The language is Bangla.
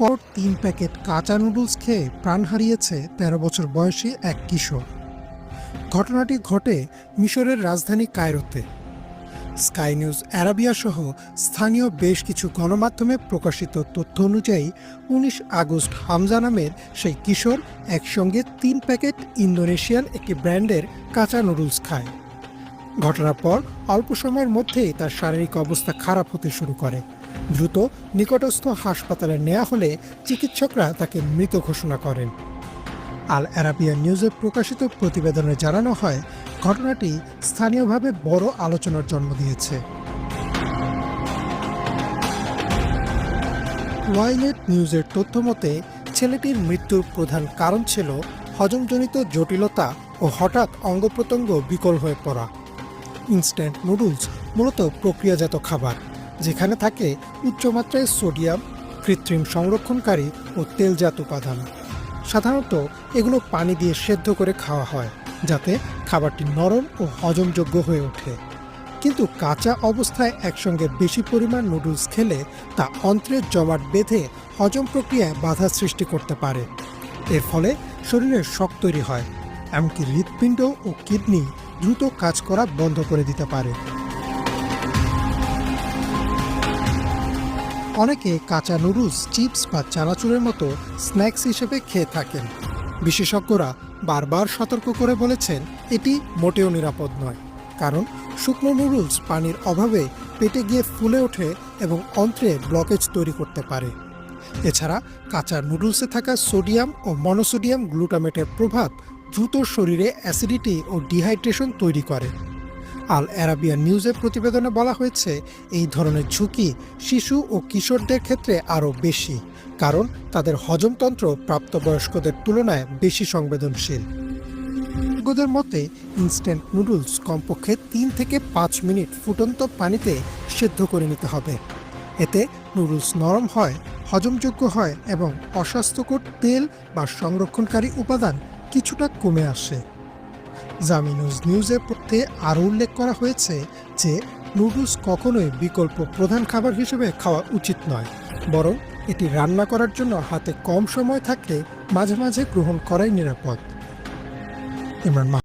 পর তিন প্যাকেট কাঁচা নুডলস খেয়ে প্রাণ হারিয়েছে তেরো বছর বয়সী এক কিশোর। ঘটনাটি ঘটে মিশরের রাজধানী কায়রোতে। স্কাই নিউজ অ্যারাবিয়া সহ স্থানীয় বেশ কিছু গণমাধ্যমে প্রকাশিত তথ্য অনুযায়ী উনিশ আগস্ট হামজা নামের সেই কিশোর একসঙ্গে তিন প্যাকেট ইন্দোনেশিয়ান একটি ব্র্যান্ডের কাঁচা নুডলস খায়। ঘটনার পর অল্প সময়ের মধ্যেই তার শারীরিক অবস্থা খারাপ হতে শুরু করে। দ্রুত নিকটস্থ হাসপাতালে নেওয়া হলে চিকিৎসকরা তাকে মৃত ঘোষণা করেন। আল অ্যারাবিয়া নিউজে প্রকাশিত প্রতিবেদনে জানানো হয়, ঘটনাটি স্থানীয়ভাবে বড় আলোচনার জন্ম দিয়েছে। ওয়াইনেট নিউজের তথ্য মতে, ছেলেটির মৃত্যুর প্রধান কারণ ছিল হজমজনিত জটিলতা ও হঠাৎ অঙ্গ প্রত্যঙ্গ বিকল হয়ে পড়া। ইনস্ট্যান্ট নুডলস মূলত প্রক্রিয়াজাত খাবার। যেখানে থাকে উচ্চমাত্রায় সোডিয়াম, কৃত্রিম সংরক্ষণকারী ও তেলজাত উপাদান। সাধারণত এগুলো পানি দিয়ে সেদ্ধ করে খাওয়া হয়, যাতে খাবারটি নরম ও হজমযোগ্য হয়ে ওঠে। কিন্তু কাঁচা অবস্থায় একসঙ্গে বেশি পরিমাণ নুডলস খেলে তা অন্ত্রের জমাট বেঁধে হজম প্রক্রিয়ায় বাধা সৃষ্টি করতে পারে। এর ফলে শরীরের শক তৈরি হয়, এমনকি হৃৎপিণ্ড ও কিডনি দ্রুত কাজ করা বন্ধ করে দিতে পারে। অনেকে কাঁচা নুডলস, চিপস বা চানাচুরের মতো স্ন্যাক্স হিসেবে খেয়ে থাকেন। বিশেষজ্ঞরা বারবার সতর্ক করে বলেছেন, এটি মোটেও নিরাপদ নয়। কারণ শুকনো নুডলস পানির অভাবে পেটে গিয়ে ফুলে ওঠে এবং অন্ত্রে ব্লকেজ তৈরি করতে পারে। এছাড়া কাঁচা নুডলসে থাকা সোডিয়াম ও মনোসোডিয়াম গ্লুটামেটের প্রভাব দ্রুত শরীরে অ্যাসিডিটি ও ডিহাইড্রেশন তৈরি করে। আল অ্যারাবিয়া নিউজের প্রতিবেদনে বলা হয়েছে, এই ধরনের ঝুঁকি শিশু ও কিশোরদের ক্ষেত্রে আরও বেশি, কারণ তাদের হজমতন্ত্র প্রাপ্তবয়স্কদের তুলনায় বেশি সংবেদনশীল। বিশেষজ্ঞদের মতে ইনস্ট্যান্ট নুডলস কমপক্ষে তিন থেকে পাঁচ মিনিট ফুটন্ত পানিতে সেদ্ধ করে নিতে হবে। এতে নুডলস নরম হয়, হজমযোগ্য হয় এবং অস্বাস্থ্যকর তেল বা সংরক্ষণকারী উপাদান কিছুটা কমে আসে। জামিনুজ নিউজে পড়তে আরও উল্লেখ করা হয়েছে যে নুডলস কখনোই বিকল্প প্রধান খাবার হিসেবে খাওয়া উচিত নয়, বরং এটি রান্না করার জন্য হাতে কম সময় থাকলে মাঝে মাঝে গ্রহণ করাই নিরাপদ। ইমরান